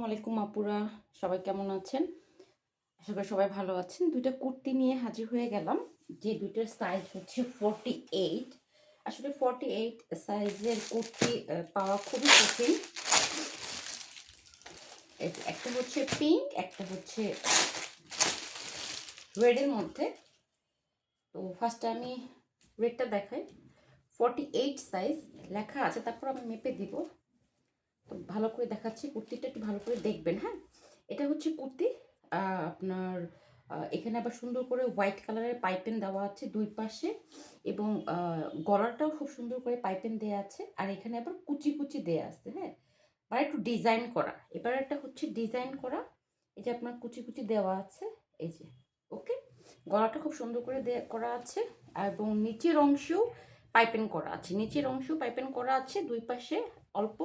আসসালামু আলাইকুম আপুরা, সবাই কেমন আছেন? আশা করি সবাই ভালো আছেন। দুইটা কুর্তি নিয়ে হাজির হয়ে গেলাম, যে দুইটার সাইজ হচ্ছে ফর্টি এইট আসলে ফর্টি এইট সাইজের কুর্তি পাওয়া খুবই কঠিন। একটা হচ্ছে পিঙ্ক একটা হচ্ছে রেডের মধ্যে। তো ফার্স্টে আমি রেডটা দেখাই। ফর্টি এইট সাইজ লেখা আছে, তারপর আমি মেপে দিব। ভালো করে দেখাচ্ছি, কুর্তিটা একটু ভালো করে দেখবেন হ্যাঁ? এটা হচ্ছে কুর্তি আপনার এখানে আবার সুন্দর করে হোয়াইট কালারের পাইপেন দেওয়া আছে দুই পাশে এবং গলাটাও খুব সুন্দর করে পাইপেন দেওয়া আছে আর এখানে আবার কুচি কুচি দেওয়া আছে হ্যাঁ? মানে একটু ডিজাইন করা, এবার একটা হচ্ছে ডিজাইন করা, এই যে আপনার কুচি কুচি দেওয়া আছে, এই যে, ওকে? গলাটা খুব সুন্দর করে করা আছে এবং নিচের অংশেও পাইপেন করা আছে, নিচের অংশেও পাইপেন করা আছে, দুই পাশে অল্প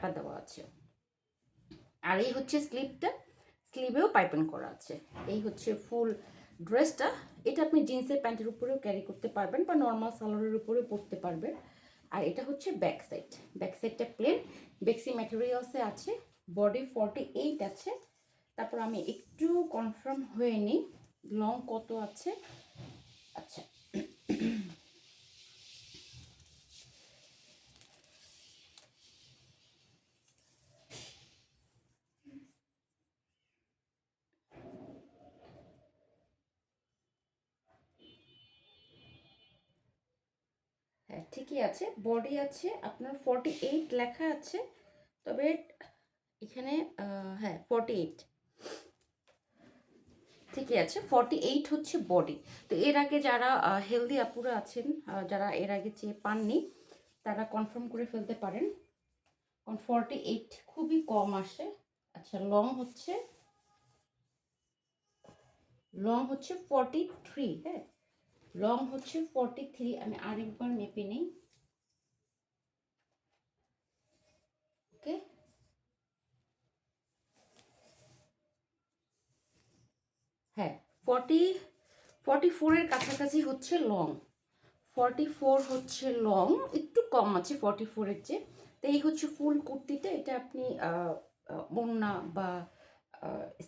কাটা দেওয়া আছে। আর এই হচ্ছে স্লিপটা স্লিভেও পাইপেন করা আছে। এই হচ্ছে ফুল ড্রেসটা। এটা আপনি জিন্সের প্যান্টের উপরেও ক্যারি করতে পারবেন বা নর্মাল সালোয়ারের উপরেও পরতে পারবেন। আর এটা হচ্ছে ব্যাক সাইড। ব্যাক সাইডটা প্লেন বেক্সি ম্যাটেরিয়ালসে আছে, বডি ফর্টি এইট আছে। তারপর আমি একটু কনফার্ম হয়ে নিই লং কত আছে? আচ্ছা। ঠিকই আছে বডি আছে, আপনার ফর্টি এইট লেখা আছে, তবে এখানে হ্যাঁ ফর্টি এইট ঠিকই আছে ফর্টি এইট হচ্ছে বডি তো এর আগে যারা হেলদি আপুরা আছেন যারা এর আগে চেয়ে পাননি, তারা কনফার্ম করে ফেলতে পারেন। কারণ ফর্টি এইট খুবই কম আসে। আচ্ছা লং হচ্ছে লং হচ্ছে ফর্টি থ্রি হ্যাঁ? লং হচ্ছে ফর্টি থ্রি আমি আরেকবার মেপে নিই। ওকে হ্যাঁ ফর্টি ফর্টি ফোরের কাছাকাছি হচ্ছে লং ফর্টি ফোর হচ্ছে লং একটু কম আছে ফর্টি ফোরের চেয়ে। তো এই হচ্ছে ফুল কুর্তিটা, এটা আপনি ওড়না বা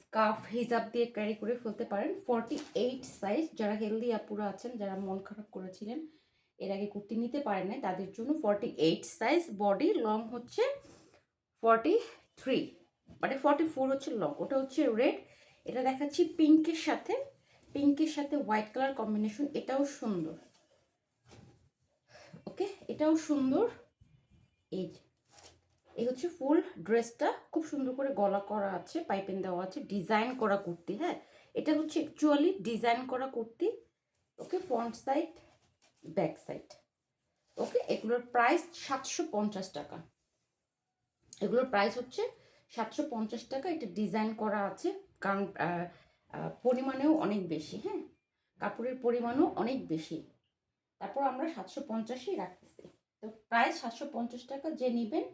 স্কার্ফ, হিজাব দিয়ে ক্যারি করে ফেলতে পারেন। ফর্টি এইট সাইজ যারা হেলদি আপুরা আছেন, যারা মন খারাপ করেছিলেন, এর আগে কুর্তি নিতে পারেন নাই, তাদের জন্য forty eight size body long হচ্ছে ফর্টি থ্রি মানে ফর্টি ফোর হচ্ছে লং ওটা হচ্ছে রেড এটা দেখাচ্ছি পিঙ্কের সাথে পিঙ্কের সাথে হোয়াইট কালার কম্বিনেশন এটাও সুন্দর। ওকে এটাও সুন্দর। এই। এই হচ্ছে ফুল ড্রেসটা। খুব সুন্দর করে গলা করা আছে, পাইপিং দেওয়া আছে, ডিজাইন করা কুর্তি হ্যাঁ? এটা হচ্ছে অ্যাকচুয়ালি ডিজাইন করা kurti, okay front side back side okay? এগুলোর প্রাইস সাতশো পঞ্চাশ টাকা। এগুলোর প্রাইস হচ্ছে সাতশো পঞ্চাশ টাকা। এটা ডিজাইন করা আছে, কারণ পরিমাণেও অনেক বেশি হ্যাঁ? কাপড়ের পরিমাণও অনেক বেশি। তারপর আমরা সাতশো পঞ্চাশই রাখতেছি। তো প্রায় সাতশো পঞ্চাশ টাকা, যে নেবেন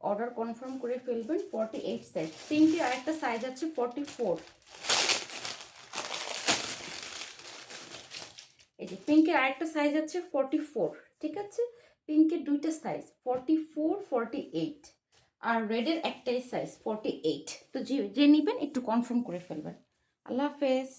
অর্ডার কনফার্ম করে ফেলবেন ফর্টি এইট সাইজ পিঙ্কের আরেকটা সাইজ আছে ফর্টি ফোর এই যে পিঙ্কের আরেকটা সাইজ আছে ফর্টি ফোর ঠিক আছে? পিঙ্কের দুইটা size forty four forty eight আর রেডের একটাই সাইজ ফর্টি এইট তো যে যে নেবেন একটু কনফার্ম করে ফেলবেন। আল্লাহ হাফেজ।